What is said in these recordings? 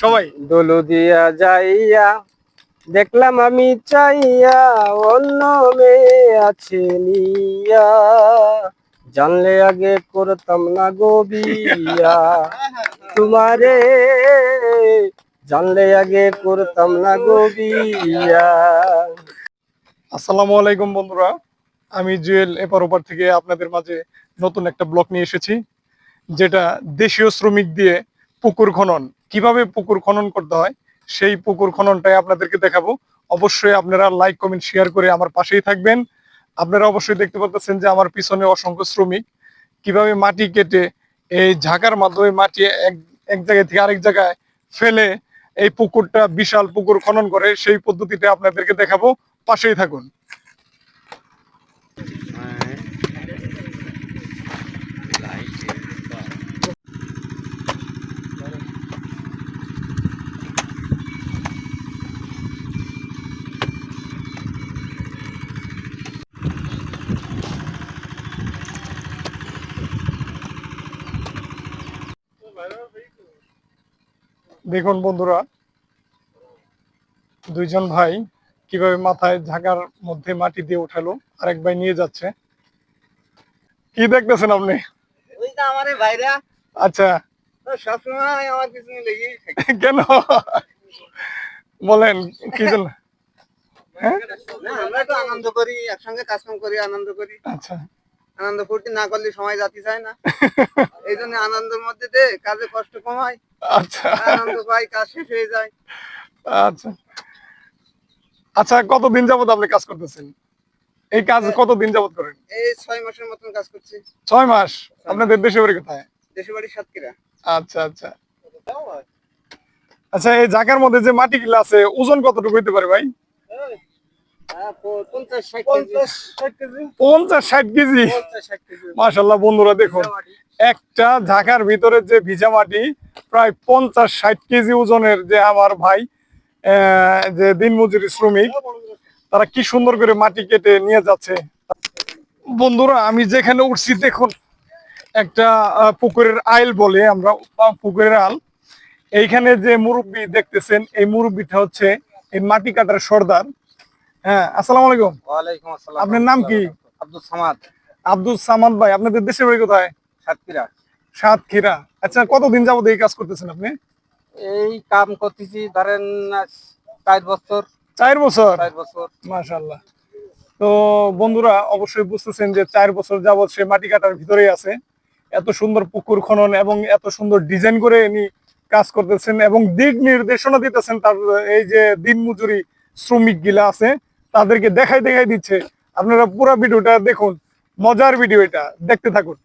সবাই। দোলো দিয়া যাইয়া দেখলাম আমি চাইয়া অন্য মেয়ে আছে নিয়া। জানলে আগে করতাম না গো বিয়া। তোমারে জানলে আগে করতাম না গো বিয়া। আসসালামু আলাইকুম বন্ধুরা আমি জুয়েল এপার ওপার থেকে আপনাদের মাঝে নতুন একটা ব্লগ নিয়ে এসেছি যেটা দেশীয় শ্রমিক দিয়ে পুকুর খনন। কীভাবে পুকুর খনন করতে হয়, সেই পুকুর খননটাই আপনাদেরকে দেখাবো। অবশ্যই আপনারা লাইক কমেন্ট শেয়ার করে আমার পাশেই থাকবেন। আপনারা অবশ্যই দেখতে পাচ্ছেন যে আমার পিছনে অসংখ্য শ্রমিক। কীভাবে মাটি কেটে এই ঝাঁকার মাধ্যমে মাটি এক এক জায়গায় থেকে আরেক জায়গায় ফেলে এই পুকুরটা বিশাল পুকুর খনন করে, সেই পদ্ধতিটা আপনাদেরকে দেখাবো। পাশেই থাকুন। দেখুন বন্ধুরা দুইজন ভাই কীভাবে মাথায় ঝাঁকার মধ্যে মাটি দিয়ে উঠালো আরেক ভাই নিয়ে যাচ্ছে। কি দেখতেছেন আপনি? ওই তো আমারে ভাইরা। আচ্ছা। সবসময় আমার পিছনে লেগেই থাকে। কেন? বলেন কি জন্য? হ্যাঁ? আমরা তো আনন্দ করি একসঙ্গে কাজকাম করি আনন্দ করি। আচ্ছা। আনন্দ ফুর্তি না করলে সময় যাতে চায় না। এই জন্য আনন্দের মধ্যে দে কাজে কষ্ট কমায়। আচ্ছা। আনন্দ পাই কাজ শেষ হয়ে যায়। আচ্ছা। আচ্ছা কতদিন যাবত আপনি কাজ করতেছেন? এই কাজ কতদিন যাবত করেন? এই ছয় মাসের মতন কাজ করছি। ছয় মাস? আপনাদের বাড়ি কোথায়? দেশের বাড়ি সাতক্ষীরা। আচ্ছা আচ্ছা। আচ্ছা এই জায়গার মধ্যে যে মাটি গুলো আছে ওজন কতটুকু হইতে পারে ভাই? পঞ্চাশ ষাট কেজি। পঞ্চাশ ষাট কেজি। পঞ্চাশ ষাট বন্ধুরা দেখুন। একটা ঝাঁকার ভিতরে যে ভিজা মাটি প্রায় পঞ্চাশ ষাট কেজি ওজনের যে আমার ভাই আহ, যে দিনমজুরি শ্রমিক তারা কি সুন্দর করে মাটি কেটে নিয়ে যাচ্ছে। বন্ধুরা আমি যেখানে উঠছি দেখুন একটা পুকুরের আইল বলে আমরা পুকুরের আল এইখানে যে মুরব্বী দেখতেছেন এই মুরব্বীটা হচ্ছে এই মাটি কাটার সর্দার। হ্যাঁ আসসালাম আলাইকুম। আপনার নাম কি? আব্দুল সামাদ। আব্দুল সামাদ ভাই আপনাদের দেশের বাড়ি কোথায়? সাতক্ষীরা। সাতক্ষীরা। আচ্ছা কতদিন যাবত এই কাজ করতেছেন আপনি? এই কাম করতেছি ধরেন চার বছর। চার বছর? চার বছর। মাশাল্লাহ তো বন্ধুরা অবশ্যই বুঝতেছেন যে চার বছর যাবত সে মাটি কাটার ভিতরেই আছে। এত সুন্দর পুকুর খনন এবং এত সুন্দর ডিজাইন করে ইনি কাজ করতেছেন এবং দিক নির্দেশনা দিতেছেন তার এই যে দিন মজুরি শ্রমিক গিলা আছে তাদেরকে দেখাই দেখাই দিচ্ছে। আপনারা পুরো ভিডিওটা দেখুন। মজার ভিডিও এটা। দেখতে থাকুন।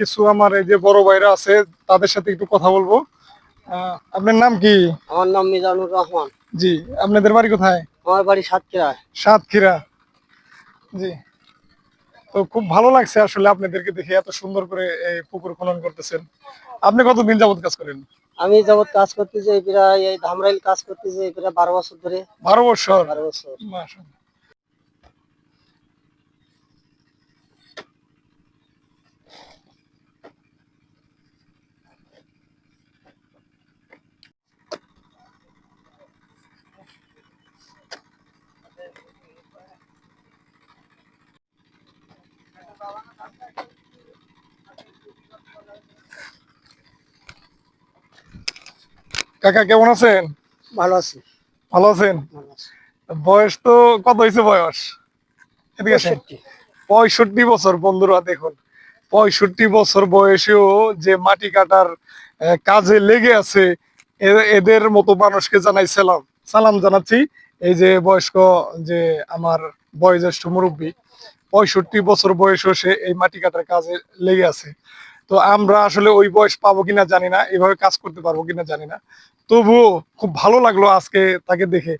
কিছু আমার এই যে বড় ভাইরা আছে তাদের সাথে একটু কথা বলব। আপনার নাম কি? আমার নাম মিজানুর রহমান। জি আপনাদের বাড়ি কোথায়? আমার বাড়ি সাতক্ষীরা সাতক্ষীরা। জি। তো খুব ভালো লাগছে আসলে আপনাদেরকে দেখে এত সুন্দর করে এই পুকুর খনন করতেছেন। আপনি কতদিন যাবত কাজ করেন? আমি যাবৎ কাজ করতেছি এই প্রায় এই ধামরাইল কাজ করতেছি এই প্রায় বারো বছর ধরে। বারো বছর? বারো বছর। কাকা কেমন আছেন? ভালো আছি। ভালো আছেন? বয়স তো কত হয়েছে বয়স? এদিকে আসেন। পঁয়ষট্টি। বছর বন্ধুরা দেখুন। পঁয়ষট্টি বছর বয়সেও যে মাটি কাটার কাজে লেগে আছে এদের মতো মানুষকে জানাই সালাম। সালাম জানাচ্ছি এই যে বয়স্ক যে আমার বয়োজ্যেষ্ঠ মুরব্বী পঁয়ষট্টি বছর বয়সেও সে এই মাটি কাটার কাজে লেগে আছে। তো আমরা আসলে ওই বয়স পাবো কিনা জানি না এভাবে কাজ করতে পারব কিনা জানি না। তবুও খুব ভালো লাগল আজকে তাকে দেখে।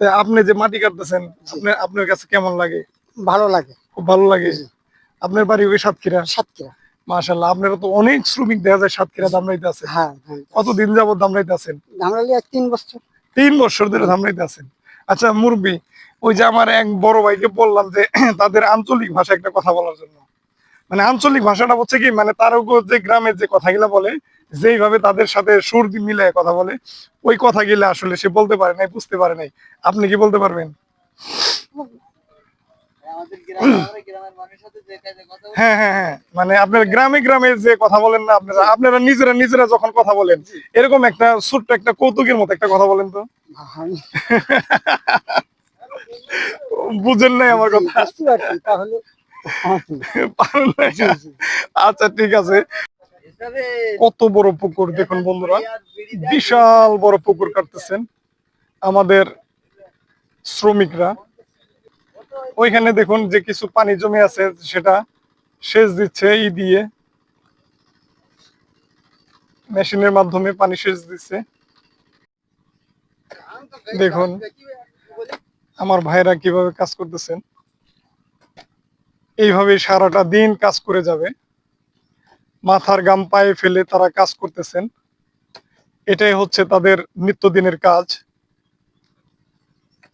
তা আপনি যে মাটি কাটতেছেন আপনার আপনার কাছে কেমন লাগে? ভালো লাগে। খুব ভালো লাগে। আপনার বাড়ি ওই সাতক্ষীরা? সাতক্ষীরা। মাশাল্লাহ আপনারা তো অনেক শ্রমিক দেখা যায় সাতক্ষীরা দামরাইতে হ্যাঁ হ্যাঁ। কতদিন যাবত দামরাইতে আছেন? ধামরাইলে এক তিন বছর। তিন বছর ধরে দামরাইতে আছেন। আচ্ছা মুরব্বী ওই যে আমার এক বড় ভাইকে বললাম যে তাদের আঞ্চলিক ভাষা একটা কথা বলার জন্য। মানে আঞ্চলিক ভাষাটা হচ্ছে কি মানে তার উপর যে গ্রামের যে কথাগুলা বলে যেইভাবে তাদের সাথে সুর মিলে কথা বলে ওই কথাগুলা আসলে সে বলতে পারে নাই বুঝতে পারে নাই। আপনি কি বলতে পারবেন? আমাদের গ্রামে আমরা গ্রামের মানুষের সাথে যে কাজে কথা বলি, হ্যাঁ হ্যাঁ হ্যাঁ। মানে আপনার গ্রামে গ্রামে যে কথা বলেন না আপনারা আপনারা নিজেরা নিজেরা যখন কথা বলেন এরকম একটা ছোট্ট একটা কৌতুকের মতো একটা কথা বলেন তো। বুঝেন নাই আমার কথা। তাহলে? আচ্ছা ঠিক আছে। কত বড় পুকুর দেখুন বন্ধুরা। বিশাল বড় পুকুর কাটতেছেন আমাদের শ্রমিকরা। ওইখানে দেখুন যে কিছু পানি জমে আছে সেটা সেচ দিচ্ছে ই দিয়ে। মেশিনের মাধ্যমে পানি সেচ দিচ্ছে। দেখুন আমার ভাইরা কীভাবে কাজ করতেছেন। এইভাবে সারাটা দিন কাজ করে যাবে। মাথার গাম পায়ে ফেলে তারা কাজ করতেছেন। এটাই হচ্ছে তাদের নিত্যদিনের কাজ।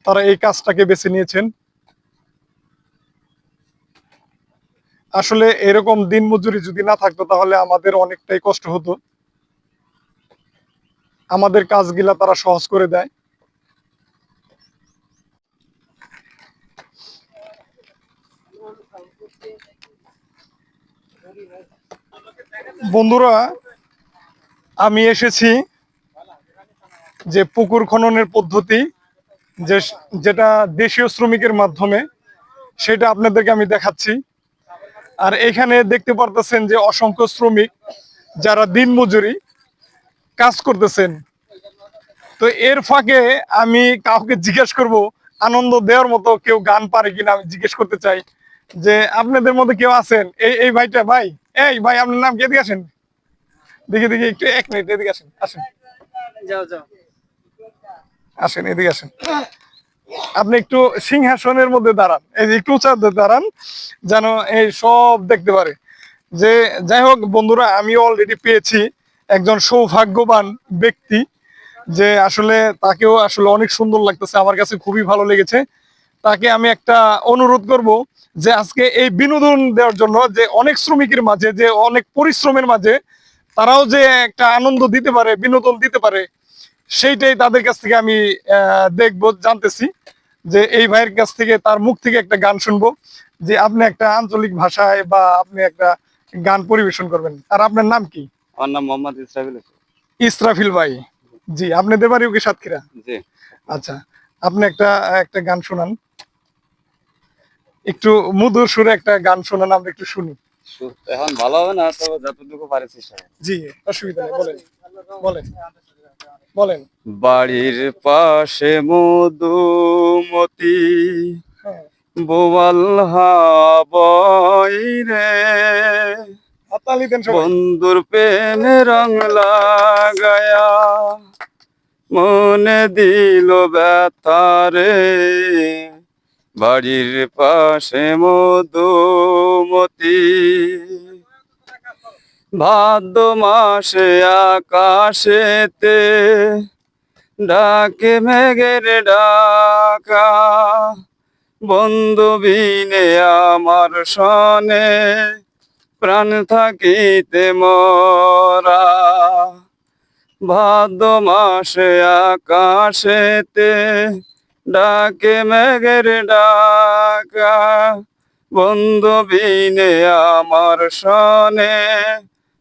তারা এই কাজটাকে বেছে নিয়েছেন। আসলে এরকম দিন মজুরি যদি না থাকতো তাহলে আমাদের অনেকটাই কষ্ট হতো। আমাদের কাজগুলা তারা সহজ করে দেয়। বন্ধুরা, আমি এসেছি যে পুকুর খননের পদ্ধতি, যে যেটা দেশীয় শ্রমিকের মাধ্যমে, সেটা আপনাদেরকে আমি দেখাচ্ছি। আর এখানে দেখতে পারতেছেন যে অসংখ্য শ্রমিক যারা দিন মজুরি কাজ করতেছেন। তো এর ফাঁকে আমি কাউকে জিজ্ঞেস করব, আনন্দ দেওয়ার মতো কেউ গান পারে কিনা আমি জিজ্ঞেস করতে চাই। যে আপনাদের মধ্যে কেউ আছেন? এই এই ভাইটা ভাই। এই ভাই আপনার নাম কি? এদিকে আসেন। দেখি দেখি একটু এক মিনিট এদিকে আসেন আসেন। যাও যাও। আসেন এদিকে আসেন। আপনি একটু সিংহাসনের মধ্যে দাঁড়ান। এই যে একটু উঁচাতে দাঁড়ান যেন এই সব দেখতে পারে। যে যাই হোক বন্ধুরা আমি অলরেডি পেয়েছি একজন সৌভাগ্যবান ব্যক্তি যে আসলে তাকেও আসলে অনেক সুন্দর লাগতেছে। আমার কাছে খুবই ভালো লেগেছে। তাকে আমি একটা অনুরোধ করব যে আজকে এই বিনোদন দেওয়ার জন্য যে অনেক শ্রমিকের মাঝে যে অনেক পরিশ্রমের মাঝে তারাও যে একটা আনন্দ দিতে পারে বিনোদন দিতে পারে সেইটাই তাদের কাছ থেকে আমি দেখব জানতেছি যে এই ভাইয়ের কাছ থেকে তার মুখ থেকে একটা গান শুনব যে আপনি একটা আঞ্চলিক ভাষায় বা আপনি একটা গান পরিবেশন করবেন। আর আপনার নাম কি? আমার নাম মোহাম্মদ ইসরাফিল ইসরাফিল ভাই। জি আপনাদের বাড়িও কি সাতক্ষীরা? জি। আচ্ছা আপনি একটা একটা গান শোনান। একটু মধুর সুরে একটা গান শোনান আমরা একটু শুনি। তো এখন ভালো হবে না তবে যতটুকু পারে চেষ্টা জি অসুবিধা নেই বলেন বলেন বলেন। বাড়ির পাশে মধুমতি হ্যাঁ। বোয়াল হাবই রে। বন্ধুর প্রেমে রং লাগায়া মনে দিল ব্যথারে বাড়ির পাশে মধুমতি। ভাদ্র মাসে আকাশেতে ডাকে মেঘের ডাকা। বন্ধু বিনে আমার সনে প্রাণ থাকিতে মরা। ভাদ্র মাসে আকাশেতে ডাকে মেঘের ডাকা। বন্ধু বিনে আমার সনে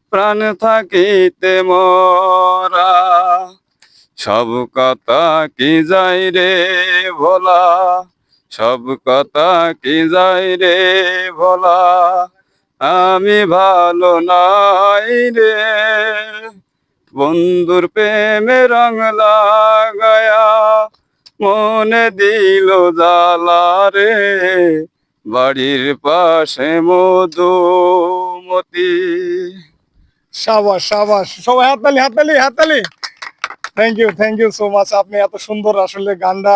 প্রাণ থাকিতে মরা। সব কথা কি যাই রে ভোলা? সব কথা কি যাই রে ভোলা? আমি ভালো নাই রে। বন্ধুর প্রেমে রং লাগায়া মনে দিল জ্বালা রে বাড়ির পাশে মধুমতি। সাবাস সাবাস, সবাই হাততালি হাততালি হাততালি thank you thank you so much আপনি এত সুন্দর আসলে গানটা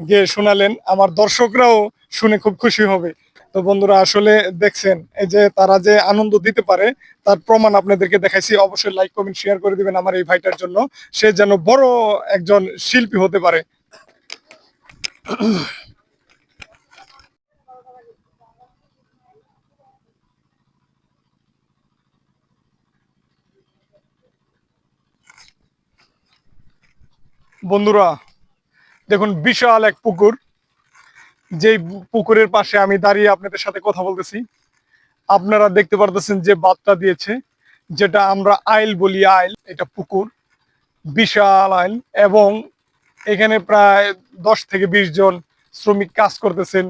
গেয়ে শোনালেন। আমার দর্শকরাও শুনে খুব খুশি হবে। তো বন্ধুরা, আসলে দেখছেন, এই যে তারা যে আনন্দ দিতে পারে, তার প্রমাণ আপনাদেরকে দেখাইছি। অবশ্যই লাইক কমেন্ট শেয়ার করে দিবেন আমার এই ভাইটার জন্য। সে যেন বড় একজন শিল্পী হতে পারে। বন্ধুরা, দেখুন, বিশাল এক পুকুর। যেই পুকুরের পাশে আমি দাঁড়িয়ে আপনাদের সাথে কথা বলতেছি, আপনারা দেখতে পারতেছেন যে বাতটা দিয়েছে, যেটা আমরা আইল বলি আইল, এটা পুকুর। বিশাল আইল এবং এখানে প্রায় দশ থেকে বিশ জন শ্রমিক কাজ করতেছেন,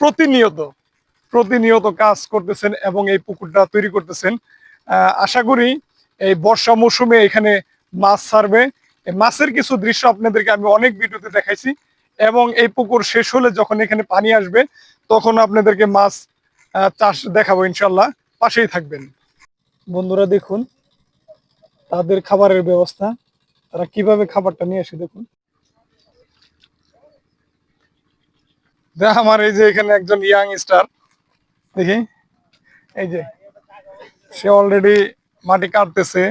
প্রতিনিয়ত প্রতিনিয়ত কাজ করতেছেন এবং এই পুকুরটা তৈরি করতেছেন। আশা করি এই বর্ষা মৌসুমে এখানে মাছ ছাড়বে। মাছের কিছু দৃশ্য আপনাদেরকে আমি অনেক ভিডিওতে দেখাইছি এবং এই পুকুর শেষ হলে যখন এখানে পানি আসবে, তখন আপনাদেরকে মাছ চাষ দেখাবো ইনশাল্লাহ পাশেই থাকবেন। বন্ধুরা দেখুন, তাদের খাবারের ব্যবস্থা, তারা কীভাবে খাবারটা নিয়ে আসে দেখুন। দেখ আমার এই যে এখানে একজন ইয়াং স্টার দেখি। এই যে, সে অলরেডি মাটি কাটতেছে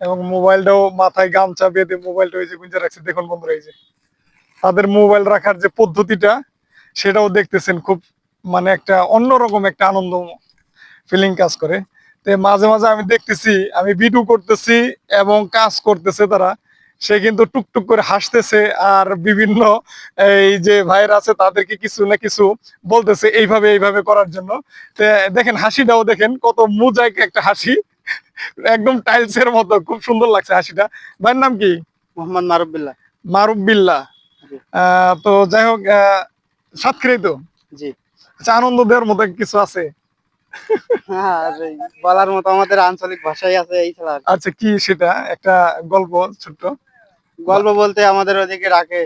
এবং মোবাইলটাও মাথায় গামছা বেঁধে মোবাইলটা ওই যে গুঞ্জে রাখছে। দেখুন বন্ধুরা, এই যে, তাদের মোবাইল রাখার যে পদ্ধতিটা, সেটাও দেখতেছেন খুব মানে একটা অন্যরকম একটা আনন্দ ফিলিং কাজ করে। তো মাঝে মাঝে আমি দেখতেছি, আমি ভিডিও করতেছি এবং কাজ করতেছে তারা। সে কিন্তু টুকটুক করে হাসতেছে আর বিভিন্ন এই যে ভাইয়ের আছে তাদেরকে কিছু না কিছু বলতেছে এইভাবে এইভাবে করার জন্য। দেখেন হাসিটাও দেখেন কত মুজাইক একটা হাসি। একদম টাইলস এর মতো খুব সুন্দর লাগছে হাসিটা। ভাইয়ের নাম কি? মোহাম্মদ জি। আহ, তো যাই হোক সাতক্ষীরাই তো? জি। আচ্ছা আনন্দ দেওয়ার মতো কিছু আছে? আর বলার মতো আমাদের আঞ্চলিক ভাষাই আছে এই কি। আচ্ছা কি সেটা? একটা গল্প ছোট্ট। গল্প বলতে আমাদের ওদিকে রাখে।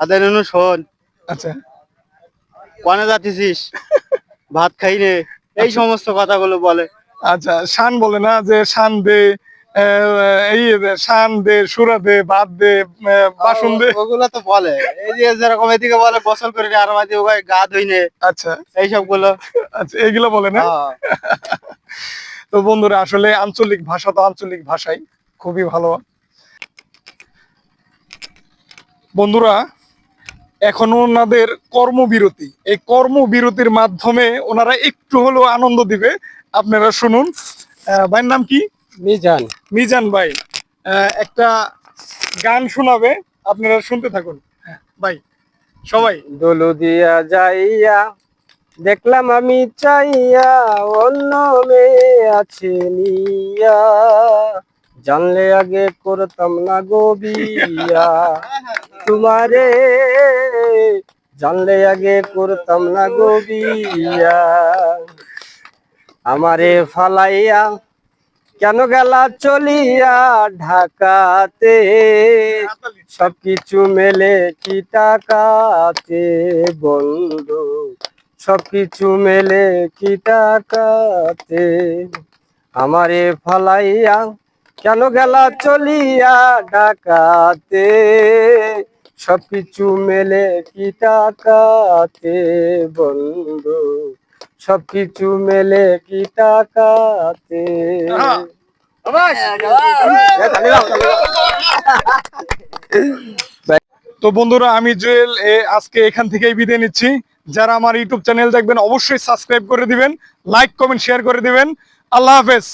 আদের নু শোন। আচ্ছা। কনে যাচ্ছিস? ভাত খাই নে। এই সমস্ত কথাগুলো বলে। আচ্ছা শান বলে না যে শান দে এই শান দে সুরা দে ভাত দে বাসন দে। ওগুলো তো বলে। এই যে যেরকম এদিকে বলে গোসল করে আর মাঝে ওখানে গা ধুই নে। আচ্ছা। এই সবগুলো আচ্ছা এগুলো বলে না? হ্যাঁ। তো বন্ধুরা আসলে আঞ্চলিক ভাষা তো আঞ্চলিক ভাষাই। খুবই ভালো। বন্ধুরা এখন ওনাদের কর্মবিরতি। এই কর্মবিরতির মাধ্যমে ওনারা একটু হলেও আনন্দ দিবে। আপনারা শুনুন। ভাইয়ের নাম কি? মিজান। মিজান ভাই। একটা গান শোনাবে। আপনারা শুনতে থাকুন। হ্যাঁ, ভাই সবাই। দোলো দিয়া যাইয়া দেখলাম আমি চাইয়া অন্য মেয়ে আছে নিয়া। জানলে আগে করতাম না গো বিয়া। তোমারে। জানলে আগে করতাম না গো বিয়া। আমারে ফালাইয়া কেন গেলা চলিয়া ঢাকাতে? সবকিছু মেলে কি টাকাতে বন্ধু? সবকিছু মেলে কি টাকাতে? আমারে ফালাইয়া কেন গেলা চলিয়া ঢাকাতে? সবকিছু মেলে কি টাকাতে, বন্ধু? সবকিছু মেলে কি টাকাতে। তো বন্ধুরা, আমি জুয়েল আজকে এখান থেকেই বিদায় নিচ্ছি। যারা আমার ইউটিউব চ্যানেল দেখবেন, অবশ্যই সাবস্ক্রাইব করে দিবেন, লাইক, কমেন্ট, শেয়ার করে দিবেন। আল্লাহ হাফেজ।